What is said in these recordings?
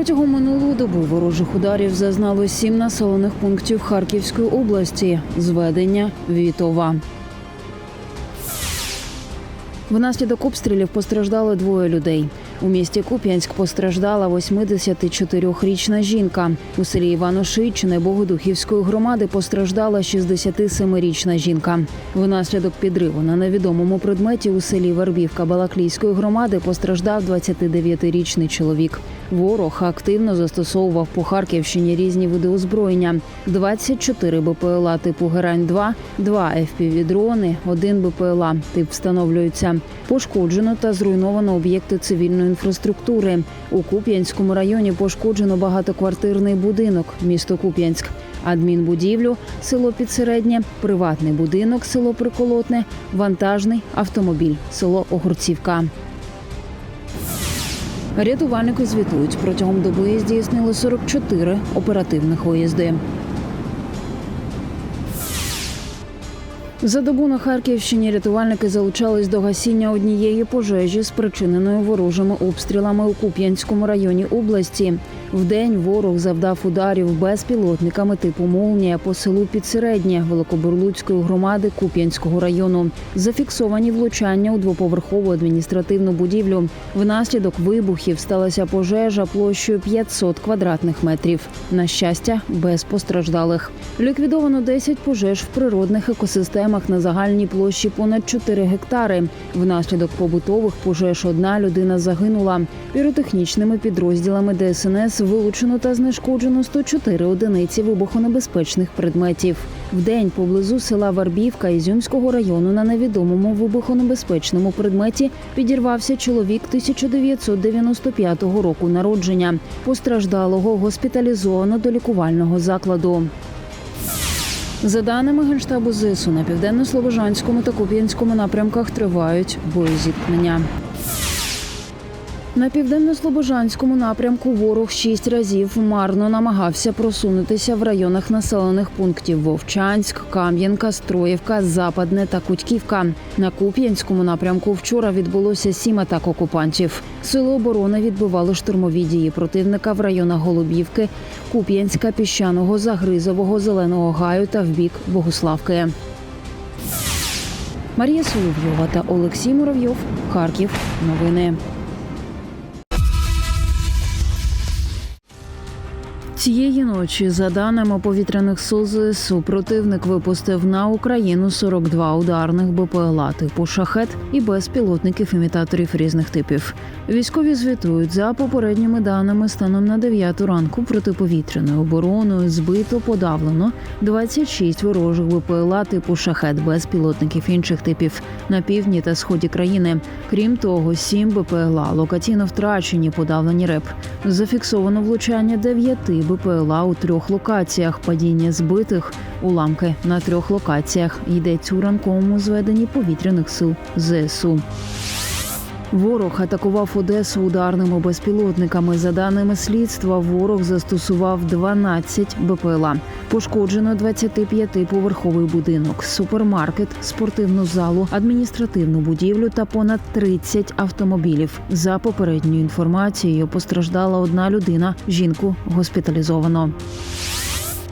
Протягом минулої доби ворожих ударів зазнало сім населених пунктів Харківської області. Зведення Вітова. Внаслідок обстрілів постраждали двоє людей. У місті Куп'янськ постраждала 84-річна жінка. У селі Івано-Шийчине Богодухівської громади постраждала 67-річна жінка. Внаслідок підриву на невідомому предметі у селі Вербівка Балаклійської громади постраждав 29-річний чоловік. Ворог активно застосовував по Харківщині різні види озброєння: 24 БПЛА типу Герань-2, 2 FPV-дрони, 1 БПЛА. Тип встановлюється. Пошкоджено та зруйновано об'єкти цивільної інфраструктури. У Куп'янському районі пошкоджено багатоквартирний будинок, місто Куп'янськ, адмінбудівлю, село Підсереднє, приватний будинок, село Приколотне, вантажний автомобіль, село Огурцівка. Рятувальники звітують, протягом доби здійснили 44 оперативних виїзди. За добу на Харківщині рятувальники залучались до гасіння однієї пожежі, спричиненої ворожими обстрілами у Куп'янському районі області. Вдень ворог завдав ударів безпілотниками типу «Молнія» по селу Підсереднє Великобурлуцької громади Куп'янського району. Зафіксовані влучання у двоповерхову адміністративну будівлю. Внаслідок вибухів сталася пожежа площею 500 квадратних метрів. На щастя, без постраждалих. Ліквідовано 10 пожеж в природних екосистемах на загальній площі понад 4 гектари. Внаслідок побутових пожеж одна людина загинула. Піротехнічними підрозділами ДСНС вилучено та знешкоджено 104 одиниці вибухонебезпечних предметів. Вдень поблизу села Варбівка Ізюмського району на невідомому вибухонебезпечному предметі підірвався чоловік 1995 року народження. Постраждалого госпіталізовано до лікувального закладу. За даними Генштабу ЗСУ, на південно-слобожанському та Куп'янському напрямках тривають боєзіткнення. На південно-слобожанському напрямку ворог шість разів марно намагався просунутися в районах населених пунктів Вовчанськ, Кам'янка, Строївка, Западне та Кутьківка. На Куп'янському напрямку вчора відбулося сім атак окупантів. Сили оборони відбивали штурмові дії противника в районах Голубівки, Куп'янська, Піщаного, Загризового, Зеленого Гаю та в бік Богуславки. Марія Соловйова та Олексій Муравйов. Харків. Новини. Цієї ночі, за даними повітряних сил ЗСУ, противник випустив на Україну 42 ударних БПЛА типу шахет і безпілотників імітаторів різних типів. Військові звітують за попередніми даними станом на 9 ранку протиповітряною обороною збито подавлено 26 ворожих БПЛА типу шахет безпілотників інших типів на півдні та сході країни. Крім того, 7 БПЛА локаційно втрачені подавлені РЕП. Зафіксовано влучання 9 БПЛА у трьох локаціях. Падіння збитих уламки на трьох локаціях. Йдеться у ранковому зведенні повітряних сил ЗСУ. Ворог атакував Одесу ударними безпілотниками. За даними слідства, ворог застосував 12 БПЛА. Пошкоджено 25-поверховий будинок, супермаркет, спортивну залу, адміністративну будівлю та понад 30 автомобілів. За попередньою інформацією, постраждала одна людина. Жінку госпіталізовано.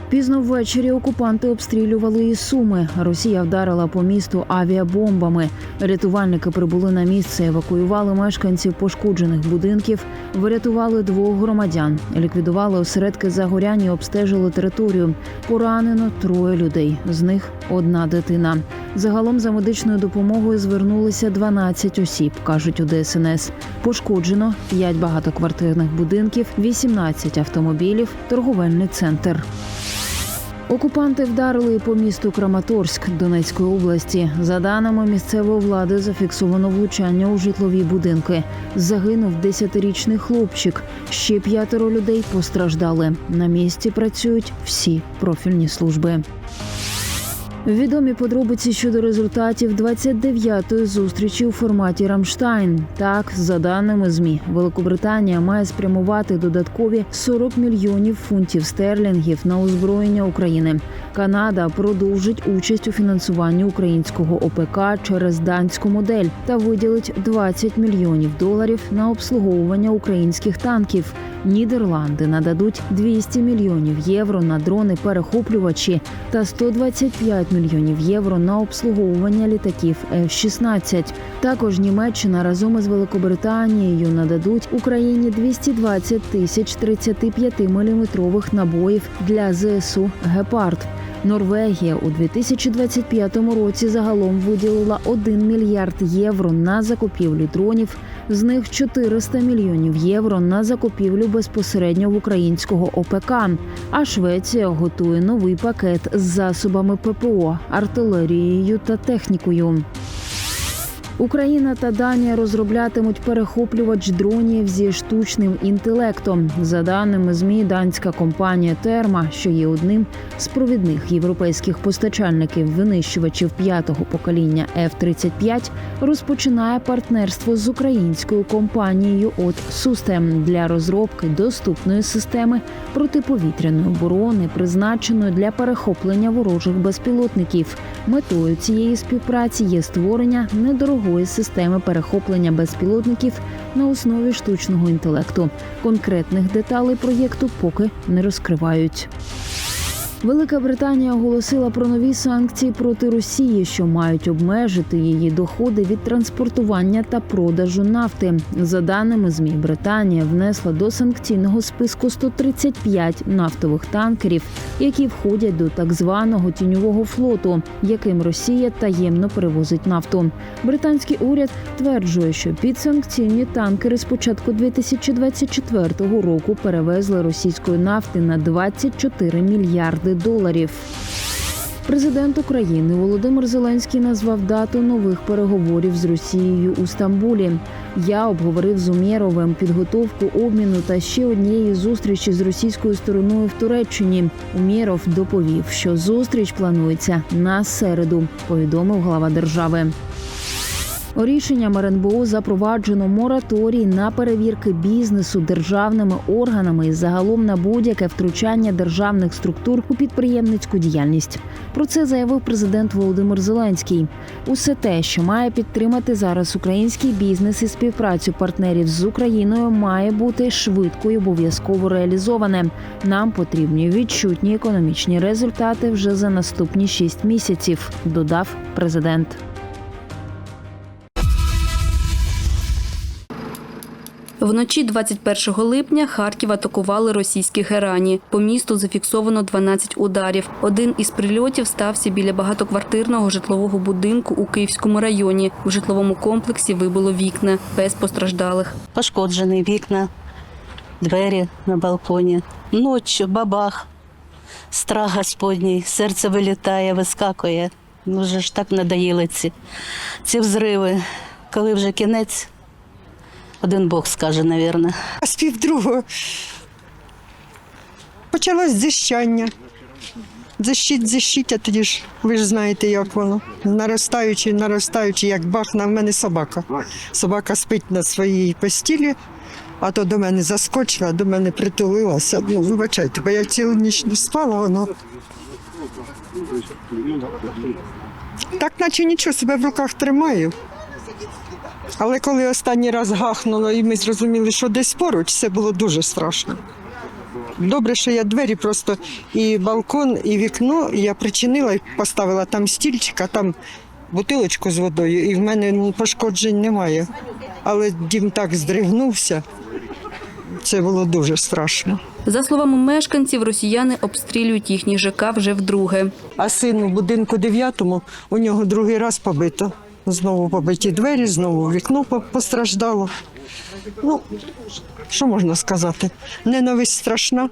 Пізно ввечері окупанти обстрілювали і суми. Росія вдарила по місту авіабомбами. Рятувальники прибули на місце, евакуювали мешканців пошкоджених будинків, врятували двох громадян, ліквідували осередки загоряння, і обстежили територію. Поранено троє людей. З них одна дитина. Загалом за медичною допомогою звернулися 12 осіб, кажуть у ДСНС. Пошкоджено 5 багатоквартирних будинків, 18 автомобілів, торговельний центр. Окупанти вдарили по місту Краматорськ Донецької області. За даними місцевої влади, зафіксовано влучання у житлові будинки. Загинув 10-річний хлопчик. Ще п'ятеро людей постраждали. На місці працюють всі профільні служби. Відомі подробиці щодо результатів 29-ї зустрічі у форматі Рамштайн. Так, за даними змі, Великобританія має спрямувати додаткові 40 мільйонів фунтів стерлінгів на озброєння України. Канада продовжить участь у фінансуванні українського ОПК через данську модель та виділить 20 мільйонів доларів на обслуговування українських танків. Нідерланди нададуть 200 мільйонів євро на дрони перехоплювачі та 125 мільйонів євро на обслуговування літаків F-16. Також Німеччина разом із Великобританією нададуть Україні 220 тисяч 35-мм набоїв для ЗСУ Гепард. Норвегія у 2025 році загалом виділила 1 мільярд євро на закупівлю дронів, з них 400 мільйонів євро на закупівлю безпосередньо в українського ОПК. А Швеція готує новий пакет з засобами ППО, артилерією та технікою. Україна та Данія розроблятимуть перехоплювач дронів зі штучним інтелектом. За даними змі, данська компанія Терма, що є одним з провідних європейських постачальників винищувачів п'ятого покоління F-35, розпочинає партнерство з українською компанією от Сустем для розробки доступної системи протиповітряної оборони, призначеної для перехоплення ворожих безпілотників. Метою цієї співпраці є створення недорогої системи перехоплення безпілотників на основі штучного інтелекту. Конкретних деталей проєкту поки не розкривають. Велика Британія оголосила про нові санкції проти Росії, що мають обмежити її доходи від транспортування та продажу нафти. За даними змі, Британія внесла до санкційного списку 135 нафтових танкерів, які входять до так званого тіньового флоту, яким Росія таємно перевозить нафту. Британський уряд тверджує, що підсанкційні танкери з початку 2024 року перевезли російської нафти на 24 мільярди доларів. Президент України Володимир Зеленський назвав дату нових переговорів з Росією у Стамбулі. Я обговорив з Умєровим підготовку обміну та ще однієї зустрічі з російською стороною в Туреччині. Умєров доповів, що зустріч планується на середу. Повідомив глава держави. Рішенням РНБО запроваджено мораторій на перевірки бізнесу державними органами і загалом на будь-яке втручання державних структур у підприємницьку діяльність. Про це заявив президент Володимир Зеленський. Усе те, що має підтримати зараз український бізнес і співпрацю партнерів з Україною, має бути швидко і обов'язково реалізоване. Нам потрібні відчутні економічні результати вже за наступні шість місяців, додав президент. Вночі 21 липня Харків атакували російські герані. По місту зафіксовано 12 ударів. Один із прильотів стався біля багатоквартирного житлового будинку у Київському районі. У житловому комплексі вибило вікна без постраждалих. пошкоджені вікна, двері на балконі. Ночі бабах, страх господній, серце вилітає, вискакує. Ну вже ж так надоїли ці, ці взриви. Коли вже кінець, один Бог скаже, навірно. А з півдругого почалось дзищання. Дзищить, дзищить, а тоді ж ви ж знаєте, як воно. Наростаючи, наростаючи, як бахна, в мене собака. Собака спить на своїй постілі, а то до мене заскочила, до мене притулилася. Ну, вибачайте, бо я цілу ніч не спала, воно. Так, наче нічого себе в руках тримаю. Але коли останній раз гахнуло і ми зрозуміли, що десь поруч, це було дуже страшно. Добре, що я двері просто і балкон, і вікно, я причинила і поставила там стільчик, а там бутилочку з водою, і в мене пошкоджень немає. Але дім так здригнувся, це було дуже страшно. За словами мешканців, росіяни обстрілюють їхній ЖК вже вдруге. А син у будинку дев'ятому у нього другий раз побито. Знову побиті двері, знову вікно постраждало. Ну, що можна сказати? Ненависть страшна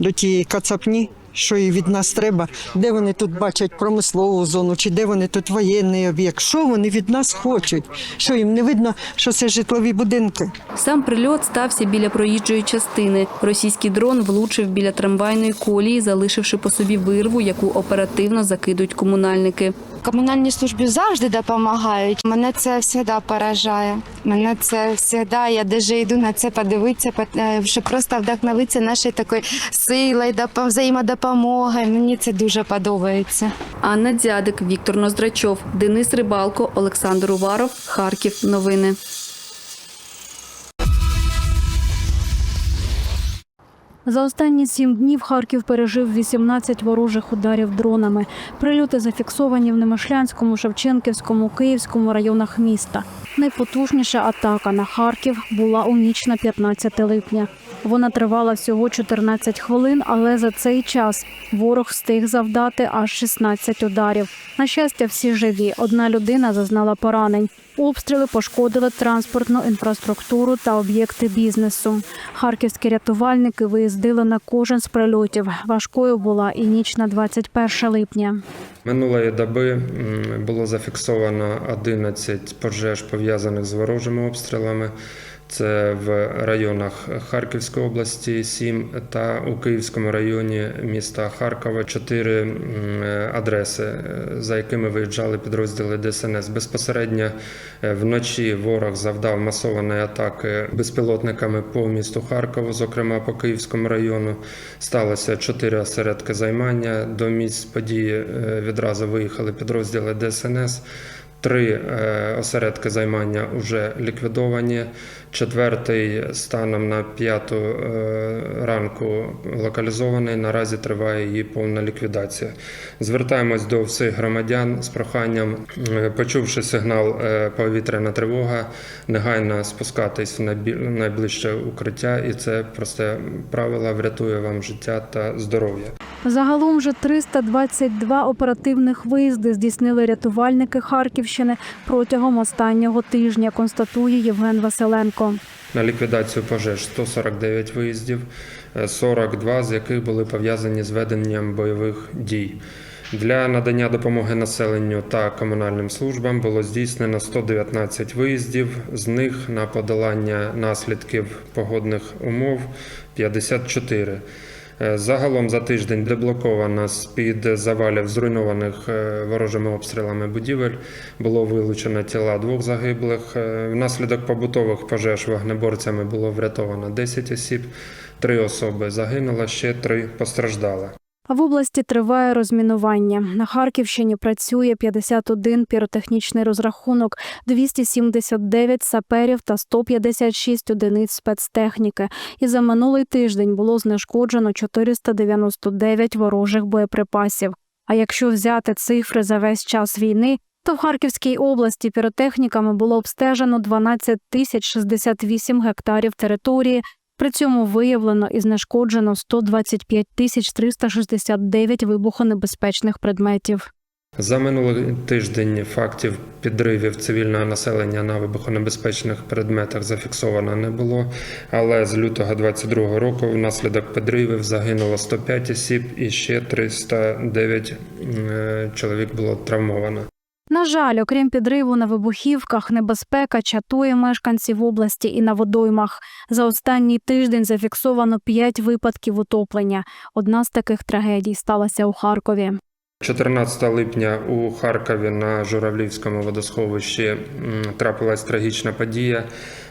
до тієї кацапні. що їй від нас треба, де вони тут бачать промислову зону, чи де вони тут воєнний об'єкт. Що вони від нас хочуть? Що їм не видно, що це житлові будинки? Сам прильот стався біля проїжджої частини. Російський дрон влучив біля трамвайної колії, залишивши по собі вирву, яку оперативно закидують комунальники. Комунальні служби завжди допомагають. Мене це завжди поражає. Мене це завжди, я даже йду на це подивитися, е, щоб просто вдохновитися нашою такою силою, взаємодопомоги. Мені це дуже подобається. Анна Дзядик, Віктор Ноздрачов, Денис Рибалко, Олександр Уваров, Харків. Новини. За останні сім днів Харків пережив 18 ворожих ударів дронами. Прильоти зафіксовані в Немишлянському, Шевченківському, Київському районах міста. Найпотужніша атака на Харків була у ніч на 15 липня. Вона тривала всього 14 хвилин, але за цей час ворог встиг завдати аж 16 ударів. На щастя, всі живі. Одна людина зазнала поранень. Обстріли пошкодили транспортну інфраструктуру та об'єкти бізнесу. Харківські рятувальники виїздили на кожен з прильотів. Важкою була і ніч на 21 липня. Минулої доби було зафіксовано 11 пожеж пов'язаних з ворожими обстрілами. Це в районах Харківської області 7 та у Київському районі міста Харкова 4 адреси, е, за якими виїжджали підрозділи ДСНС. Безпосередньо е, вночі ворог завдав масованої атаки безпілотниками по місту Харкову, зокрема по Київському району. Сталося 4 осередки займання. До місць події е, відразу виїхали підрозділи ДСНС. Три е, осередки займання вже ліквідовані. Четвертий станом на п'яту е, ранку локалізований. Наразі триває її повна ліквідація. Звертаємось до всіх громадян з проханням, е, почувши сигнал повітряна тривога, негайно спускатись в найближче укриття, і це просте правило врятує вам життя та здоров'я. Загалом вже 322 оперативних виїзди здійснили рятувальники Харківщини протягом останнього тижня, констатує Євген Василенко. На ліквідацію пожеж 149 виїздів, е, 42 з яких були пов'язані з веденням бойових дій. Для надання допомоги населенню та комунальним службам було здійснено 119 виїздів, з них на подолання наслідків погодних умов 54. Е, Загалом за тиждень деблоковано з-під завалів зруйнованих е, ворожими обстрілами будівель. Було вилучено тіла двох загиблих. Е, Внаслідок побутових пожеж вогнеборцями було врятовано 10 осіб, три особи загинуло, ще три постраждали. В області триває розмінування. На Харківщині працює 51 піротехнічний розрахунок, 279 саперів та 156 одиниць спецтехніки. І за минулий тиждень було знешкоджено 499 ворожих боєприпасів. А якщо взяти цифри за весь час війни, то в Харківській області піротехніками було обстежено 12 тисяч 68 гектарів території, при цьому виявлено і знешкоджено 125 тисяч 369 вибухонебезпечних предметів. За минулий тиждень фактів підривів цивільного населення на вибухонебезпечних предметах зафіксовано не було. Але з лютого 2022 року внаслідок підривів загинуло 105 осіб і ще 309 е, чоловік було травмовано. На жаль, окрім підриву на вибухівках, небезпека чатує мешканців області і на водоймах. За останній тиждень зафіксовано 5 випадків утоплення. Одна з таких трагедій сталася у Харкові. 14 липня у Харкові на Журавлівському водосховищі трапилась трагічна подія.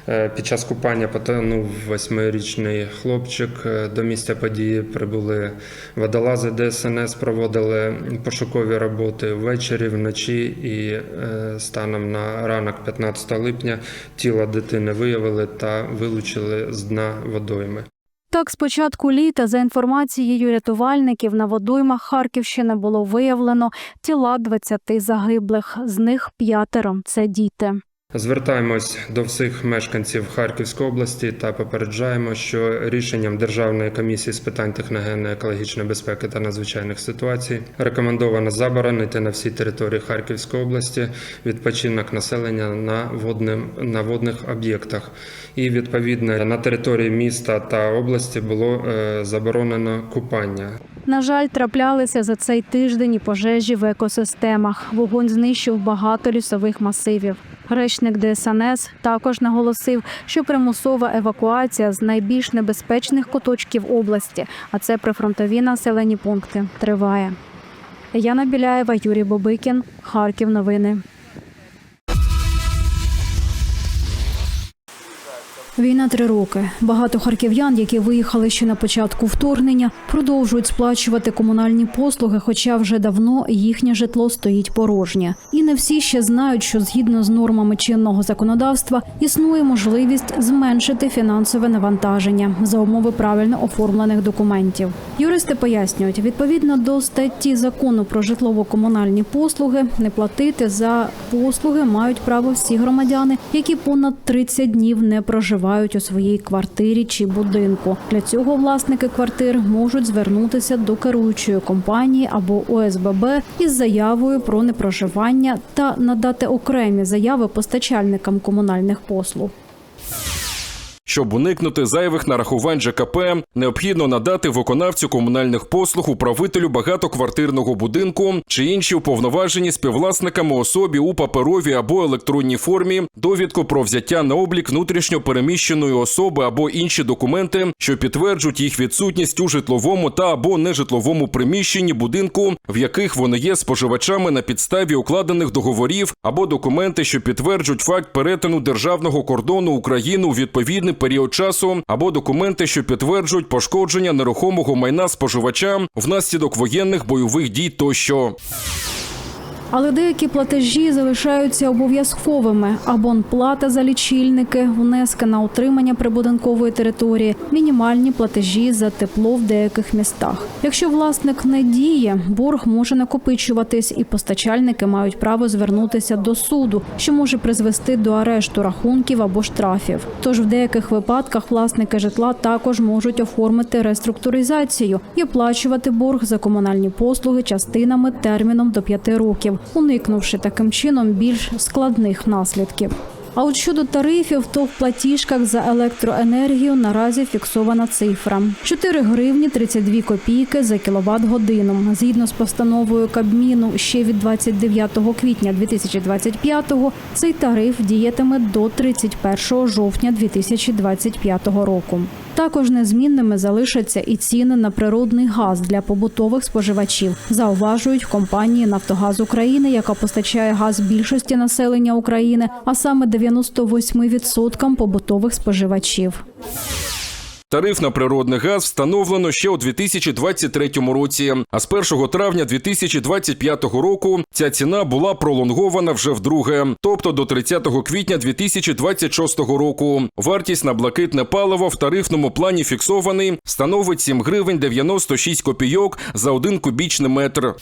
Е, Під час купання потонув восьмирічний хлопчик. Е, До місця події прибули водолази ДСНС, проводили пошукові роботи ввечері, вночі і е, станом на ранок 15 липня тіло дитини виявили та вилучили з дна водойми. Так, з початку літа, за інформацією рятувальників, на водоймах Харківщини було виявлено тіла 20 загиблих. З них п'ятеро це діти. Звертаємось до всіх мешканців Харківської області та попереджаємо, що рішенням Державної комісії з питань техногенної екологічної безпеки та надзвичайних ситуацій рекомендовано заборонити на всій території Харківської області відпочинок населення на водним на водних об'єктах. І відповідно на території міста та області було е, заборонено купання. На жаль, траплялися за цей тиждень і пожежі в екосистемах. Вогонь знищив багато лісових масивів. Речник ДСНС також наголосив, що примусова евакуація з найбільш небезпечних куточків області, а це прифронтові населені пункти, триває. Яна Біляєва, Юрій Бобикін, Харків. Новини. Війна три роки. Багато харків'ян, які виїхали ще на початку вторгнення, продовжують сплачувати комунальні послуги, хоча вже давно їхнє житло стоїть порожнє. І не всі ще знають, що згідно з нормами чинного законодавства існує можливість зменшити фінансове навантаження за умови правильно оформлених документів. Юристи пояснюють, відповідно до статті закону про житлово-комунальні послуги, не платити за послуги мають право всі громадяни, які понад 30 днів не проживають у своїй квартирі чи будинку. Для цього власники квартир можуть звернутися до керуючої компанії або ОСББ із заявою про непроживання та надати окремі заяви постачальникам комунальних послуг. Щоб уникнути зайвих нарахувань ЖКП, необхідно надати виконавцю комунальних послуг управителю багатоквартирного будинку чи інші уповноважені співвласниками особі у паперовій або електронній формі довідку про взяття на облік внутрішньо переміщеної особи або інші документи, що підтверджують їх відсутність у житловому та або нежитловому приміщенні будинку, в яких вони є споживачами на підставі укладених договорів, або документи, що підтверджують факт перетину державного кордону України у відповідний період часу, або документи, що підтверджують пошкодження нерухомого майна споживача внаслідок воєнних бойових дій тощо. Але деякі платежі залишаються обов'язковими: абонплата за лічильники, внески на утримання прибудинкової території, мінімальні платежі за тепло в деяких містах. Якщо власник не діє, борг може накопичуватись, і постачальники мають право звернутися до суду, що може призвести до арешту рахунків або штрафів. Тож в деяких випадках власники житла також можуть оформити реструктуризацію і оплачувати борг за комунальні послуги частинами терміном до 5 років, уникнувши таким чином більш складних наслідків. А от щодо тарифів, то в платіжках за електроенергію наразі фіксована цифра 4 гривні 32 копійки за кіловат годину. Згідно з постановою Кабміну ще від 29 квітня 2025-го цей тариф діятиме до 31 жовтня 2025 року. Також незмінними залишаться і ціни на природний газ для побутових споживачів. Зауважують в компанії Нафтогаз України, яка постачає газ більшості населення України, а саме 98% побутових споживачів. Тариф на природний газ встановлено ще у 2023 році. А з 1 травня 2025 року ця ціна була пролонгована вже вдруге, тобто до 30 квітня 2026 року. Вартість на блакитне паливо в тарифному плані фіксований становить 7 гривень 96 копійок за один кубічний метр.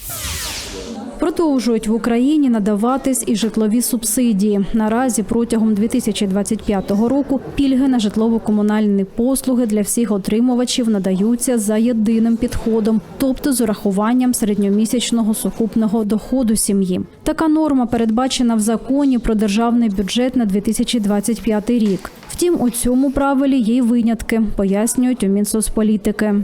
Продовжують в Україні надаватись і житлові субсидії. Наразі протягом 2025 року пільги на житлово-комунальні послуги для всіх отримувачів надаються за єдиним підходом, тобто з урахуванням середньомісячного сукупного доходу сім'ї. Така норма передбачена в законі про державний бюджет на 2025 рік. Втім, у цьому правилі є й винятки, пояснюють у Мінсоцполітики.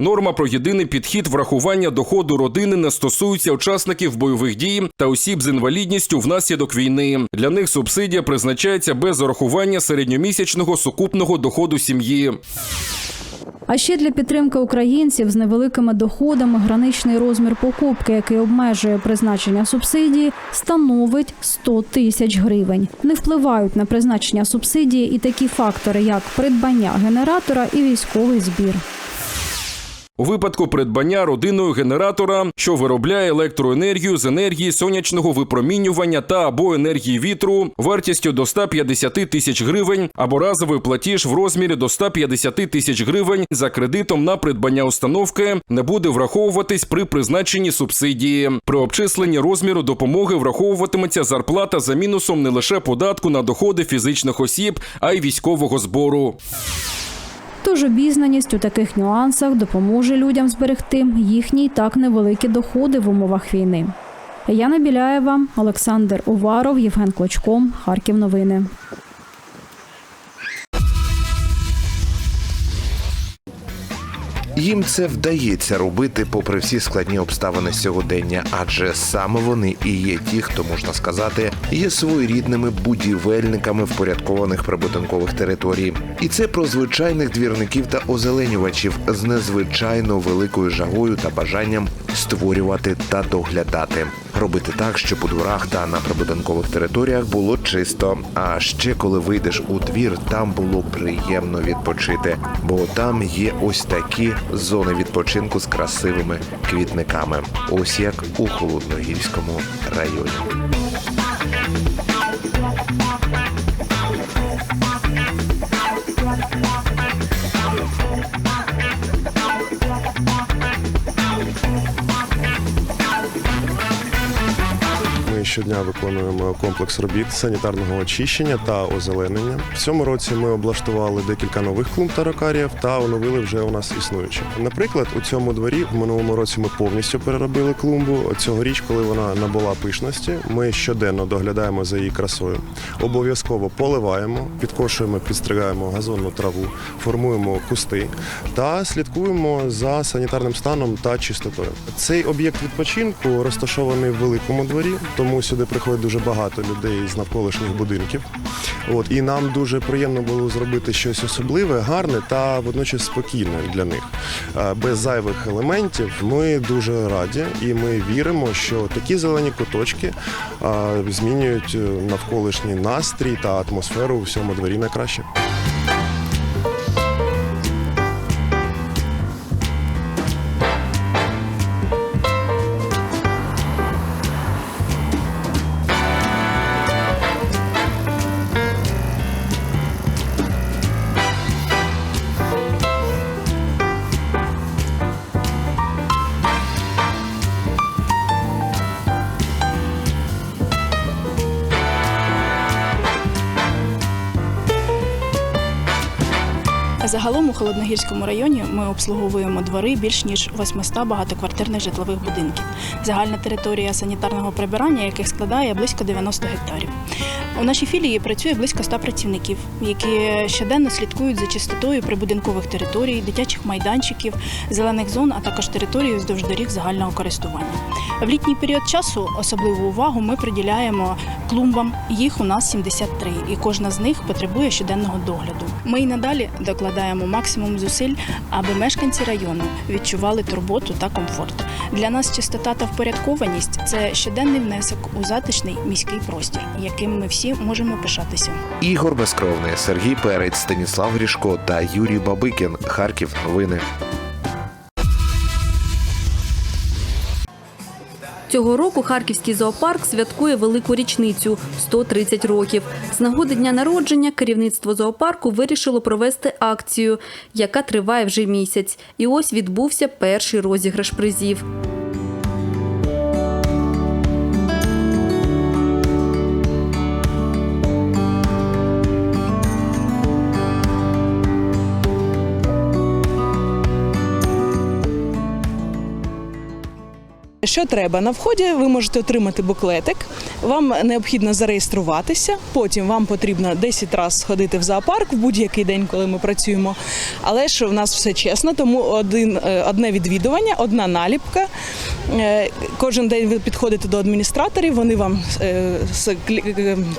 Норма про єдиний підхід врахування доходу родини не стосується учасників бойових дій та осіб з інвалідністю внаслідок війни. Для них субсидія призначається без урахування середньомісячного сукупного доходу сім'ї. А ще для підтримки українців з невеликими доходами граничний розмір покупки, який обмежує призначення субсидії, становить 100 тисяч гривень. Не впливають на призначення субсидії і такі фактори, як придбання генератора і військовий збір. У випадку придбання родиною генератора, що виробляє електроенергію з енергії сонячного випромінювання та або енергії вітру, вартістю до 150 тисяч гривень, або разовий платіж в розмірі до 150 тисяч гривень за кредитом на придбання установки не буде враховуватись при призначенні субсидії. При обчисленні розміру допомоги враховуватиметься зарплата за мінусом не лише податку на доходи фізичних осіб, а й військового збору. Тож обізнаність у таких нюансах допоможе людям зберегти їхні й так невеликі доходи в умовах війни. Яна Біляєва, Олександр Уваров, Євген Клочко, Харків. Новини. Їм це вдається робити попри всі складні обставини сьогодення, адже саме вони і є ті, хто можна сказати, є своєрідними будівельниками впорядкованих прибудинкових територій. І це про звичайних двірників та озеленювачів з незвичайно великою жагою та бажанням створювати та доглядати, робити так, щоб у дворах та на прибудинкових територіях було чисто. А ще коли вийдеш у двір, там було приємно відпочити, бо там є ось такі зони відпочинку з красивими квітниками, ось як у холодногірському районі. Щодня виконуємо комплекс робіт санітарного очищення та озеленення. В цьому році ми облаштували декілька нових клумб таракаріїв та оновили вже у нас існуючі. Наприклад, у цьому дворі в минулому році ми повністю переробили клумбу. Цьогоріч, коли вона набула пишності, ми щоденно доглядаємо за її красою. Обов'язково поливаємо, підкошуємо, підстригаємо газонну траву, формуємо кусти та слідкуємо за санітарним станом та чистотою. Цей об'єкт відпочинку розташований в великому дворі, тому сюди приходить дуже багато людей з навколишніх будинків. От і нам дуже приємно було зробити щось особливе, гарне та водночас спокійне для них. Без зайвих елементів ми дуже раді і ми віримо, що такі зелені куточки змінюють е, навколишній настрій та атмосферу у всьому дворі на краще. Загалом у Холодногірському районі ми обслуговуємо двори більш ніж 800 багатоквартирних житлових будинків. Загальна територія санітарного прибирання, яких складає близько 90 гектарів. У нашій філії працює близько 100 працівників, які щоденно слідкують за чистотою прибудинкових територій, дитячих майданчиків, зелених зон, а також території вздовж доріг загального користування. В літній період часу особливу увагу ми приділяємо клумбам. Їх у нас 73, і кожна з них потребує щоденного догляду. Ми й надалі докладаємо максимум зусиль, аби мешканці району відчували турботу та комфорт. Для нас чистота та впорядкованість це щоденний внесок у затишний міський простір, яким ми всі можемо пишатися. Ігор Безкровний, Сергій Перець, Станіслав Грішко та Юрій Бабикін. Харків. Новини. Цього року Харківський зоопарк святкує велику річницю 130 років. З нагоди дня народження керівництво зоопарку вирішило провести акцію, яка триває вже місяць. І ось відбувся перший розіграш призів. Що треба? На вході ви можете отримати буклетик. Вам необхідно зареєструватися. Потім вам потрібно 10 разів сходити в зоопарк в будь-який день, коли ми працюємо. Але ж у нас все чесно, тому один, е, одне відвідування, одна наліпка. Е, Кожен день ви підходите до адміністраторів, вони вам е,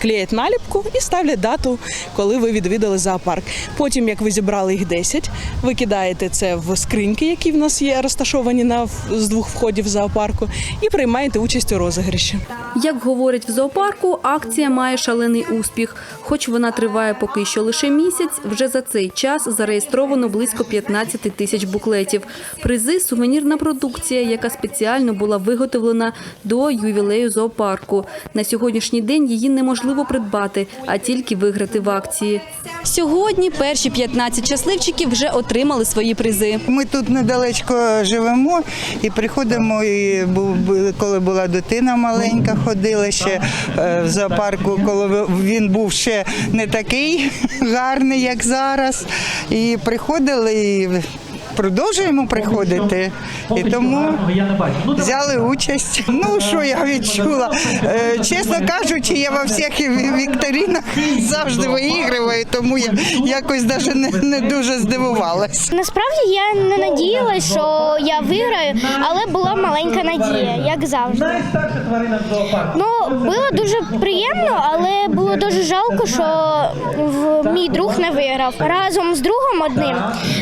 клеять наліпку і ставлять дату, коли ви відвідали зоопарк. Потім, як ви зібрали їх 10, ви кидаєте це в скриньки, які в нас є розташовані на з двох входів зоопарку, і приймаєте участь у розіграші. Як говорять в зоопарку, акція має шалений успіх. Хоч вона триває поки що лише місяць, вже за цей час зареєстровано близько 15 тисяч буклетів. Призи сувенірна продукція, яка спеціально була виготовлена до ювілею зоопарку. На сьогоднішній день її неможливо придбати, а тільки виграти в акції. Сьогодні перші 15 щасливчиків вже отримали свої призи. Ми тут недалечко живемо і приходимо, і бу- бу- коли була дитина маленька, ходила ще е, в зоопарку, коли він був ще не такий гарний, як зараз. І приходили і продовжуємо приходити. І тому взяли участь. Ну, що я відчула? Е, Чесно кажучи, я во всіх ві- вікторинах завжди виіграю, тому я якось навіть не, не дуже здивувалась. Насправді я не надіялась, що я виграю, але була маленька надія, як завжди. Ну, було дуже приємно, але було дуже жалко, що мій друг не виграв. Разом з другом одним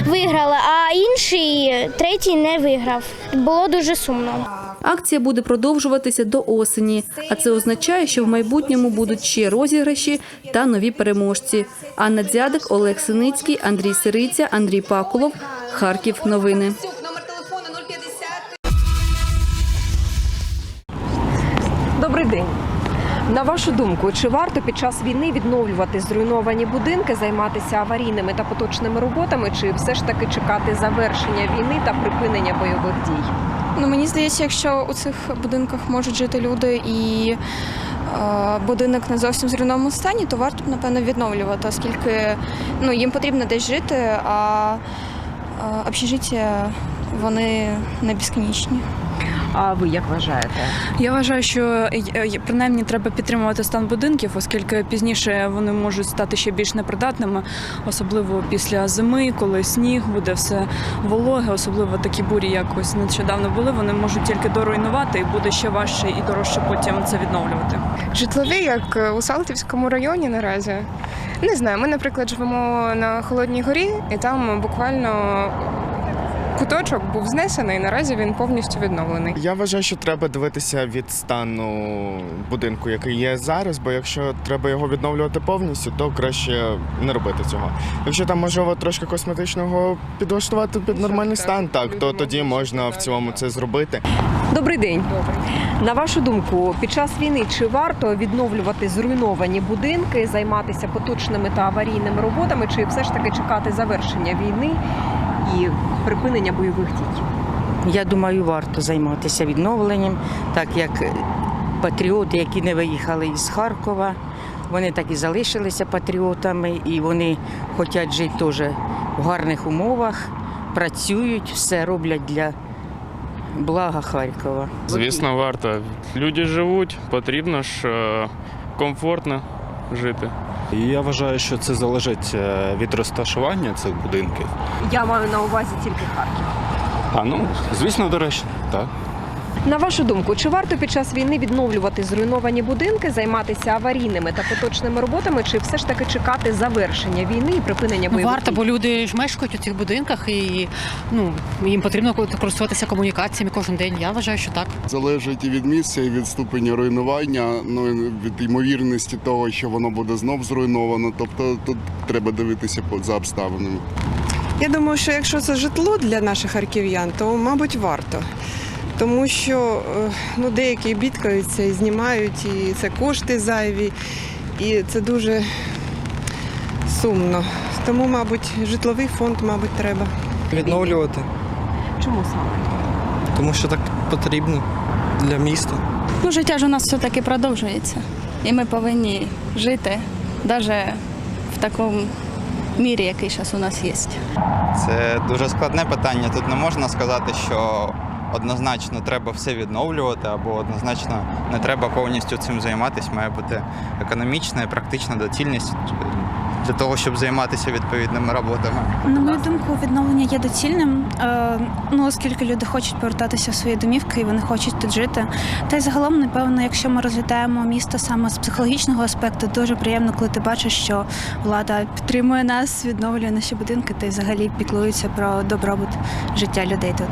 виграли, а інший третій не виграв. Було дуже сумно. Акція буде продовжуватися до осені, а це означає, що в майбутньому будуть ще розіграші та нові переможці. Анна Дзядик, Олег Синицький, Андрій Сириця, Андрій Пакулов. Харків. Новини. Добрий день. На вашу думку, чи варто під час війни відновлювати зруйновані будинки, займатися аварійними та поточними роботами, чи все ж таки чекати завершення війни та припинення бойових дій? Ну мені здається, якщо у цих будинках можуть жити люди і е, будинок не зовсім зруйнованому стані, то варто б напевно відновлювати, оскільки ну їм потрібно десь жити, а е, общежиття вони не безконечні. А ви як вважаєте? Я вважаю, що е, принаймні треба підтримувати стан будинків, оскільки пізніше вони можуть стати ще більш непридатними, особливо після зими, коли сніг буде все вологе, особливо такі бурі, як ось нещодавно були. Вони можуть тільки доруйнувати, і буде ще важче і дорожче потім це відновлювати. Житлові, як у Салтівському районі наразі. Не знаю, ми, наприклад, живемо на Холодній горі, і там буквально куточок був знесений, і наразі він повністю відновлений. Я вважаю, що треба дивитися від стану будинку, який є зараз, бо якщо треба його відновлювати повністю, то краще не робити цього. Якщо там можливо трошки косметичного підлаштувати під нормальний стан, так то тоді можна в цілому це зробити. Добрий день. На вашу думку, під час війни чи варто відновлювати зруйновані будинки, займатися поточними та аварійними роботами, чи все ж таки чекати завершення війни і припинення бойових дій? Я думаю, варто займатися відновленням, так як патріоти, які не виїхали із Харкова, вони так і залишилися патріотами, і вони хочуть жити теж в гарних умовах, працюють, все роблять для блага Харкова. Звісно, варто. Люди живуть, потрібно ж е, комфортно жити. І я вважаю, що це залежить е, від розташування цих будинків. Я маю на увазі тільки Харків. А ну, звісно, доречно, так. На вашу думку, чи варто під час війни відновлювати зруйновані будинки, займатися аварійними та поточними роботами, чи все ж таки чекати завершення війни і припинення бойових Варто, бо люди ж мешкають у цих будинках і ну їм потрібно користуватися комунікаціями кожен день. Я вважаю, що так. Залежить і від місця, і від ступеня руйнування, ну від ймовірності того, що воно буде знов зруйновано. Тобто тут треба дивитися за обставинами. Я думаю, що якщо це житло для наших харків'ян, то мабуть варто. Тому що е, ну, деякі бідкаються і знімають, і це кошти зайві, і це дуже сумно. Тому, мабуть, житловий фонд, мабуть, треба. Відновлювати, Чому саме? тому що так потрібно для міста. Ну, життя ж у нас все-таки продовжується. І ми повинні жити навіть в такому мірі, який зараз у нас є. Це дуже складне питання. Тут не можна сказати, що однозначно треба все відновлювати, або однозначно не треба повністю цим займатися. Має бути економічна і практична доцільність для того, щоб займатися відповідними роботами. На мою думку, відновлення є доцільним, е, ну оскільки люди хочуть повертатися в свої домівки і вони хочуть тут жити. Та й загалом, напевно, якщо ми розглядаємо місто саме з психологічного аспекту, дуже приємно, коли ти бачиш, що влада підтримує нас, відновлює наші будинки та й взагалі піклується про добробут життя людей тут.